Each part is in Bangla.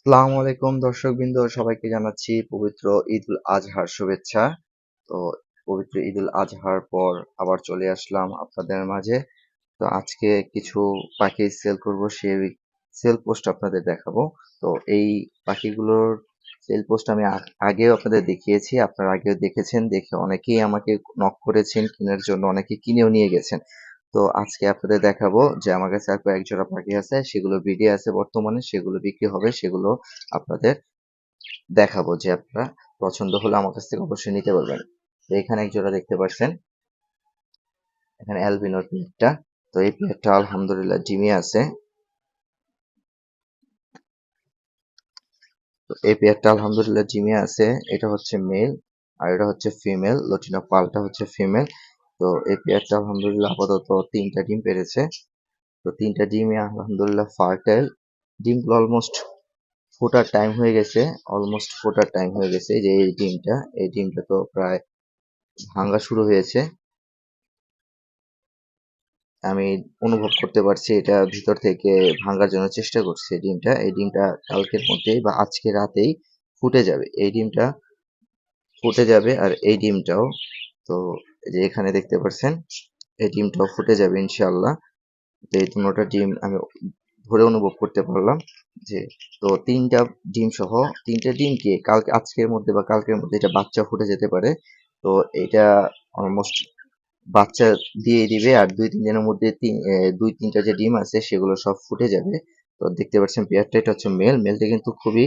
আসসালামু আলাইকুম দর্শকবৃন্দ, সবাইকে জানাচ্ছি পবিত্র ঈদ উল আজহার শুভেচ্ছা। তো পবিত্র ঈদ উল আজহার পর আবার চলে আসলাম আপনাদের মাঝে। তো আজকে কিছু পাখি সেল করব সেই সেল পোস্ট আপনাদের দেখাবো। তো এই পাখিগুলোর সেল পোস্ট আমি আগেও আপনাদের দেখিয়েছি, আপনারা আগেও দেখেছেন, দেখে অনেকেই আমাকে নক করেছেন, কেনার জন্য অনেকে কিনেও নিয়ে গেছেন। তো আজকে আপনাদের দেখাবো যে আমার কাছে আর কয়েক জোড়া পাখি আছে, সেগুলো বিডি আছে বর্তমানে, সেগুলো বিক্রি হবে, সেগুলো আপনাদের দেখাবো যে আপনারা পছন্দ হলে আমার কাছ থেকে অবশ্যই নিতে পারবেন। তো এখানে এক জোড়া দেখতে পাচ্ছেন, এখানে অ্যালবিনোর পেয়ারটা তো এই পেয়ারটা আলহামদুলিল্লাহ ডিমে আছে। তো এই পেয়ারটা আলহামদুলিল্লাহ জিমে আছে, এটা হচ্ছে মেল আর এটা হচ্ছে ফিমেল লটিনা পালটা হচ্ছে ফিমেল। তো এই পেয়ারটা আলহামদুলিল্লাহ আপাতত তিনটা ডিম পেরেছে। তো তিনটা ডিমে আলহামদুলিল্লাহ ফার্টাইল। ডিমগুলো অলমোস্ট ফোটার টাইম হয়ে গেছে অলমোস্ট ফোটার টাইম হয়ে গেছে যে এই ডিমটা। এই ডিমটা তো প্রায় ভাঙা শুরু হয়েছে। আমি অনুভব করতে পারছি এটা ভিতর থেকে ভাঙার জন্য চেষ্টা করছে ডিমটা। এই ডিমটা কালকের মধ্যেই বা আজকে রাতেই ফুটে যাবে। এই ডিমটা ফুটে যাবে আর এই ডিমটাও। তো যে এখানে দেখতে পাচ্ছেন এই ডিমটাও ফুটে যাবে ইনশাআল্লাহ। তো এই দুটোটা ডিম আমি ধরে অনুভব করতে পারলাম যে, তো তিনটা ডিম সহ তিনটা ডিমকে কালকে, আজকের মধ্যে বা কালকের মধ্যে এটা বাচ্চা ফুটে যেতে পারে? তো এটা অলমোস্ট বাচ্চা দিয়ে দিবে আর দুই, তিন দিনের মধ্যে তিন দুই, তিনটা যে ডিম আছে সেগুলো সব ফুটে যাবে। তো দেখতে পাচ্ছেন পেয়ারটা, এটা হচ্ছে মেল মেলটা কিন্তু খুবই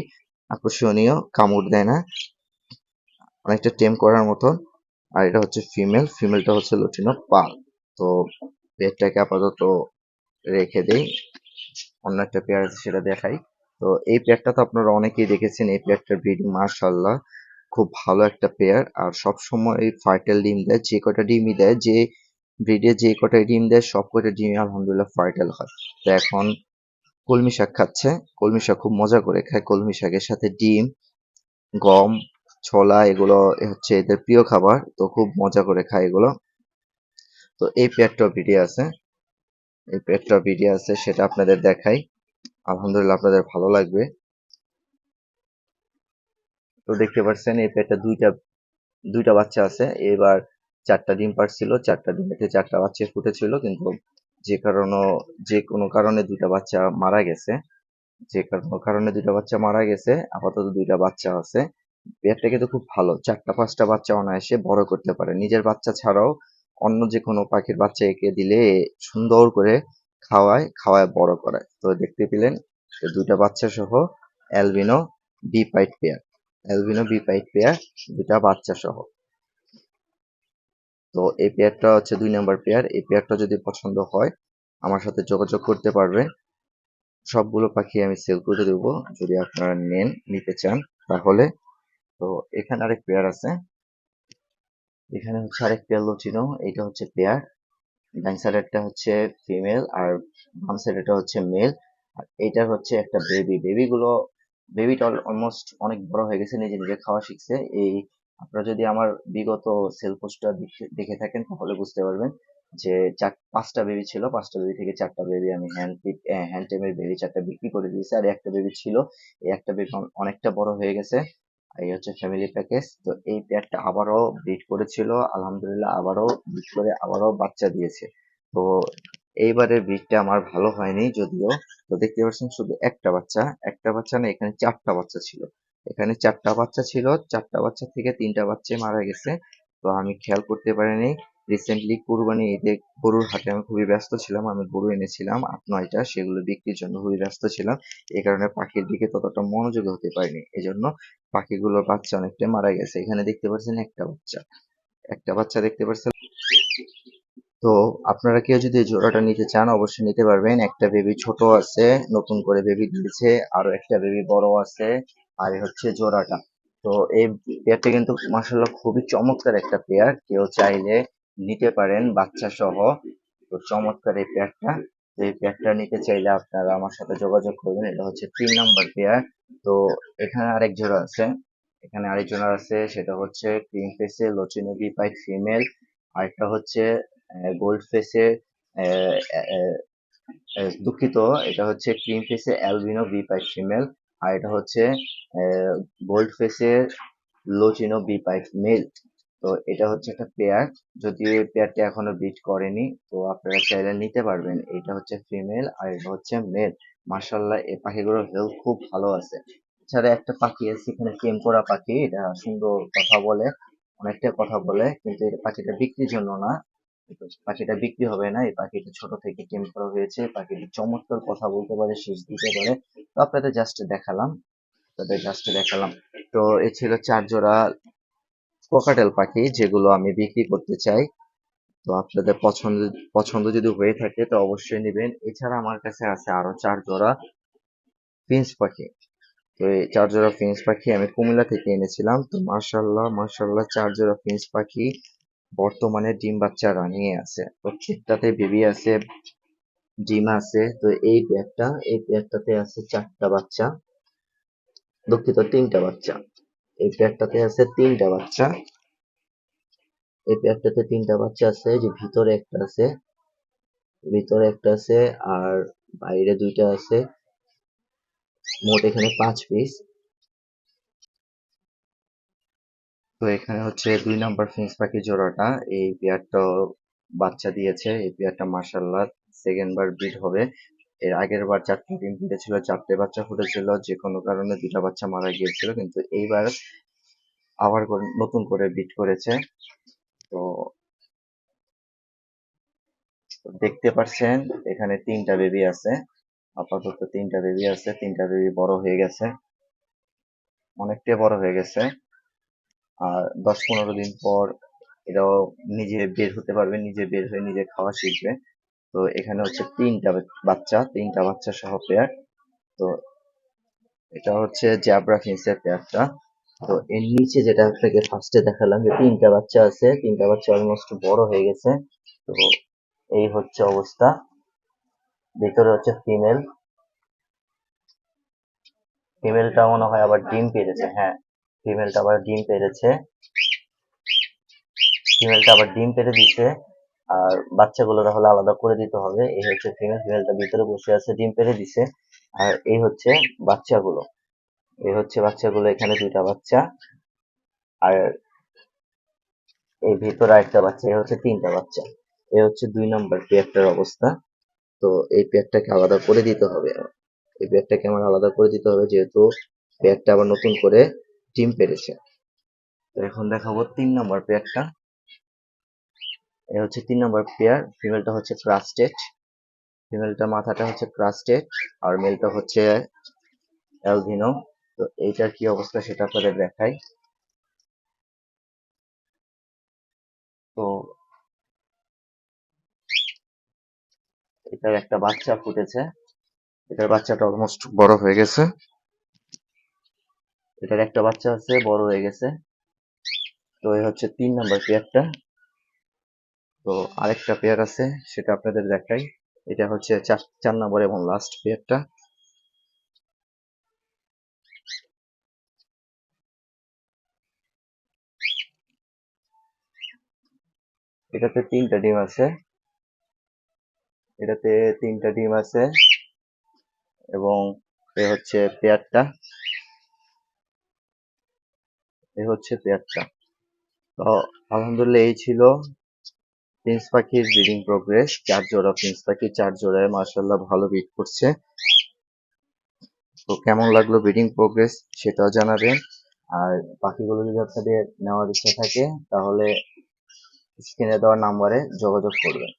আকর্ষণীয়, কামড় দেয় না, অনেকটা টেম করার মতন। আর এটা হচ্ছে ফিমেল ফিমেলটা হচ্ছে লুটিনো পাল। তো পেয়ারটাকে আপাতত রেখে দেই। অন্য একটা পেয়ার আছে, সেটা দেখাই। তো এই পেয়ারটা তো আপনারা অনেকেই দেখেছেন, এই পেয়ারটার ব্রিডিং মার্শাল্লাহ খুব ভালো একটা পেয়ার। আর সব সময় এই ফার্টাইল ডিম দেয়, যে কটা ডিমই দেয়, যে ব্রিডে যে কটা ডিম দেয়, সব কটা ডিমই আলহামদুলিল্লাহ ফার্টাইল হয়। তো এখন কলমি শাক খাচ্ছে, কলমি শাক খুব মজা করে খায়। কলমি শাকের সাথে ডিম, গম ছোলা এগুলো হচ্ছে এদের প্রিয় খাবার, তো খুব মজা করে খায় এগুলো। তো এই পেয়ারটাও ভিডিও আছে। এই পেয়ারটাও ভিডিও আছে, সেটা আপনাদের দেখাই। আলহামদুলিল্লাহ আপনাদের ভালো লাগবে। তো দেখতে পাচ্ছেন, এই পেয়ারটা দুইটা দুইটা বাচ্চা আছে। এবার চারটা ডিম পারছিল চারটা ডিমেতে চারটা বাচ্চা ফুটেছিল, কিন্তু যে কারণে, যে কোনো কারণে দুইটা বাচ্চা মারা গেছে। যে কারণে দুইটা বাচ্চা মারা গেছে, আপাতত দুইটা বাচ্চা আছে। পেয়ারটা কিন্তু খুব ভালো। চারটা, পাঁচটা বাচ্চা অনায়াসে বড় করতে পারে। নিজের বাচ্চা ছাড়াও অন্য যে কোনো পাখির বাচ্চা একে দিলে সুন্দর করে খাওয়ায় খাওয়ায়, বড় করায়। তো দেখতে পেলেন দুইটা বাচ্চা সহ albino, B pint pair. Albino, B pint pair দুটা বাচ্চা সহ। তো এই পেয়ারটা হচ্ছে দুই নাম্বার পেয়ার। এই পেয়ারটা যদি পছন্দ হয়, আমার সাথে যোগাযোগ করতে পারবেন সবগুলো পাখি আমি সেল করে দেবো। যদি আপনারা নেন, নিতে চান, তাহলে তো এখানে আরেক পেয়ার আছে। এখানে হচ্ছে আরেক পেয়ার লচিনো এটা হচ্ছে পেয়ার ডান সাইডেরটা হচ্ছে ফিমেল আর বাম সাইডেরটা হচ্ছে মেল আর এটার হচ্ছে একটা বেবি বেবিগুলো বেবিটা অলমোস্ট অনেক বড় হয়ে গেছে, নিজে নিজে খাওয়া শিখছে। এই, আপনারা যদি আমার বিগত সেল পোস্টটা দেখে থাকেন, তাহলে বুঝতে পারবেন যে চার, পাঁচটা বেবি ছিল। পাঁচটা বেবি থেকে চারটা বেবি আমি হ্যান্ড হ্যান্ড টেমের বেবি চারটা বিক্রি করে দিয়েছি। আর একটা বেবি ছিল, এই একটা বেবি অনেকটা বড় হয়ে গেছে। এই হচ্ছে ফ্যামিলি প্যাকেজ তো এই পেয়ারটা আবারও ব্রিড করেছিল, আলহামদুলিল্লাহ আবারও ব্রিড করে আবারও বাচ্চা দিয়েছে। তো এইবারের ব্রিডটা আমার ভালো হয়নি যদিও। তো দেখতে পাচ্ছেন শুধু একটা বাচ্চা একটা বাচ্চা না, এখানে চারটা বাচ্চা ছিল। এখানে চারটা বাচ্চা ছিল, চারটা বাচ্চা থেকে তিনটা বাচ্চা মারা গেছে। তো আমি খেয়াল করতে পারিনি রিসেন্টলি কুরবানি ঈদে গরুর হাটে আমি খুবই ব্যস্ত ছিলাম, আমি গরু এনেছিলাম আট, নয়টা, সেগুলো বিক্রির জন্য খুবই ব্যস্ত ছিলাম। এই কারণে পাখির দিকে ততটা মনোযোগী হতে পারিনি এই জন্য পাখিগুলোর বাচ্চা অনেকটা মারা গেছে। এখানে দেখতে পাচ্ছেন একটা বাচ্চা একটা বাচ্চা দেখতে পাচ্ছেন। তো আপনারা কেউ যদি জোড়াটা নিতে চান, অবশ্যই নিতে পারবেন। একটা বেবি ছোট আছে, নতুন করে বেবি দিয়েছে আরও একটা বেবি বড় আছে, আর হচ্ছে জোড়াটা। তো এই পেয়ারটা কিন্তু মাসাল্লাহ খুবই চমৎকার একটা পেয়ার কেউ চাইলে নিতে পারেন বাচ্চা সহ তো চমৎকার এই পেয়ারটা এই পেয়ারটা নিতে চাইলে আপনারা আমার সাথে যোগাযোগ করবেন। এটা হচ্ছে তিন নাম্বার পেয়ার তো এখানে আরেক জোড়া আছে। এখানে আরেক জোড়া আছে। সেটা হচ্ছে ক্রিম ফেসে লচিনবি পাইট ফিমেল আরেকটা হচ্ছে গোল্ড ফেসে দুঃখিত। এটা হচ্ছে ক্রিম ফেসে অ্যালবিনো বি পাইট ফিমেল আর এটা হচ্ছে গোল্ড ফেসের লোচিনো বি পাইপ মেল তো এটা হচ্ছে একটা পেয়ার যদি এই পেয়ারটা এখনও বিট করেনি, তো আপনারা চাইলে নিতে পারবেন। এটা হচ্ছে ফিমেল আর এটা হচ্ছে মেল মার্শাল্লাহ এই পাখিগুলোর হেলথ খুব ভালো আছে। এছাড়া একটা পাখি আছে, এখানে টেম করা পাখি। এটা সুন্দর কথা বলে, অনেকটা কথা বলে, কিন্তু এই পাখিটা বিক্রির জন্য না। পাখিটা বিক্রি হবে না। এই পাখিটা ছোট থেকে টেম করা হয়েছে। পাখিটি চমৎকার কথা বলতে পারে শেষ দিতে পারে। তো আপনাদের জাস্ট দেখালাম। তাদের জাস্ট দেখালাম। তো এ ছিল চার জোড়া কোকাটেল পাখি যেগুলো আমি বিক্রি করতে চাই। তো আপনাদের পছন্দ পছন্দ যদি হয়ে থাকে তো অবশ্যই নেবেন। এছাড়া আমার কাছে আছে আরও চার জোড়া ফিন্স পাখি। তো এই চার জোড়া ফিন্স পাখি আমি কুমিল্লা থেকে এনেছিলাম। তো মার্শাল্লাহ মার্শাল্লাহ চার জোড়া ফিন্স পাখি বর্তমানে ডিম বাচ্চা রানিয়ে আছে। প্রত্যেকটাতে বেবি আছে, ডিম আছে। তো এই ব্যাগটা, এই ব্যাগটাতে আছে চারটা বাচ্চা, দুঃখিত তিনটা বাচ্চা। এই পেয়ারটাতে আছে তিনটা বাচ্চা। এই পেয়ারটাতে তিনটা বাচ্চা আছে যে ভিতরে একটা আছে, ভিতরে একটা আছে, আর বাইরে দুইটা আছে। মোট এখানে পাঁচ পিস তো এখানে হচ্ছে দুই নাম্বার ফিন্স পাখি জোড়াটা। এই পেয়ারটা বাচ্চা দিয়েছে। এই পেয়ারটা মার্শাল্লাহ সেকেন্ড বার ব্রিড হবে। এর আগের বার চারটে ডিম ফুটেছিল চারটে বাচ্চা ফুটেছিল যে কোনো কারণে দুটা বাচ্চা মারা গিয়েছিল, কিন্তু এইবার আবার নতুন করে বিট করেছে। তো দেখতে পাচ্ছেন এখানে তিনটা বেবি আছে, আপাতত তিনটা বেবি আছে, তিনটা বেবি বড় হয়ে গেছে। অনেকটাই বড় হয়ে গেছে। আর দশ পনেরো দিন পর এরাও নিজে বের হতে পারবে, নিজে বের হয়ে নিজে খাওয়া শিখবে। তো এখানে হচ্ছে তিনটা বাচ্চা তিনটা বাচ্চা সহ পেয়ার তো এটা হচ্ছে জ্যাবরা ফিন্সের পেয়ারটা তো এর নিচে যেটা আপনাকে ফার্স্টে দেখালাম যে তিনটা বাচ্চা আছে, তিনটা বাচ্চা অলমোস্ট বড় হয়ে গেছে। তো এই হচ্ছে অবস্থা। ভিতরে হচ্ছে ফিমেল ফিমেলটা মনে হয় আবার ডিম পেরেছে হ্যাঁ। ফিমেলটা আবার ডিম পেরেছে। ফিমেলটা আবার ডিম পেরে দিছে। আর বাচ্চাগুলো তাহলে আলাদা করে দিতে হবে। এই হচ্ছে ফিমেল ফিমেলটা ভিতরে বসে আছে, ডিম পেরে দিছে। আর এই হচ্ছে বাচ্চাগুলো। এই হচ্ছে বাচ্চাগুলো, এখানে দুইটা বাচ্চা। আর এই ভিতরে একটা বাচ্চা, এই হচ্ছে তিনটা বাচ্চা। এই হচ্ছে দুই নম্বর পেয়ারটার অবস্থা। তো এই পেয়ারটাকে আলাদা করে দিতে হবে। এই পেয়ারটাকে আমার আলাদা করে দিতে হবে, যেহেতু পেয়ারটা আবার নতুন করে ডিম পেরেছে। তো এখন দেখাবো তিন নম্বর পেয়ারটা। এ হচ্ছে তিন নম্বর পেয়ার ফিমেলটা হচ্ছে ক্রাস্টেড ফিমেলটা মাথাটা হচ্ছে ক্রাস্টেড আর মেলটা হচ্ছে অ্যালভিনো তো এইটার কি অবস্থা সেটা আপনাদের দেখাই। তো এটার একটা বাচ্চা ফুটেছে, এটার বাচ্চাটা অলমোস্ট বড় হয়ে গেছে। এটার একটা বাচ্চা আছে, বড় হয়ে গেছে। তো এই হচ্ছে তিন নাম্বার পেয়ারটা তো আরেকটা পেয়ার আছে, সেটা আপনাদের দেখাই। এটা হচ্ছে চার চার নম্বর এবং লাস্ট পেয়ারটা এটাতে তিনটা ডিম আছে। এটাতে তিনটা ডিম আছে এবং এ হচ্ছে পেয়ারটা এ হচ্ছে পেয়ারটা তো আলহামদুলিল্লাহ এই ছিল প্রিন্স পাখির ব্রিডিং প্রোগ্রেস চার জোড়া প্রিন্স পাখি চার জোড়ায় মার্শাল্লাহ ভালো বিট করছে। তো কেমন লাগল ব্রিডিং প্রোগ্রেস সেটাও জানাবেন। আর পাখিগুলো যদি আপনাদের নেওয়ার ইচ্ছা থাকে, তাহলে স্ক্রিনে দেওয়া নাম্বারে যোগাযোগ করবেন।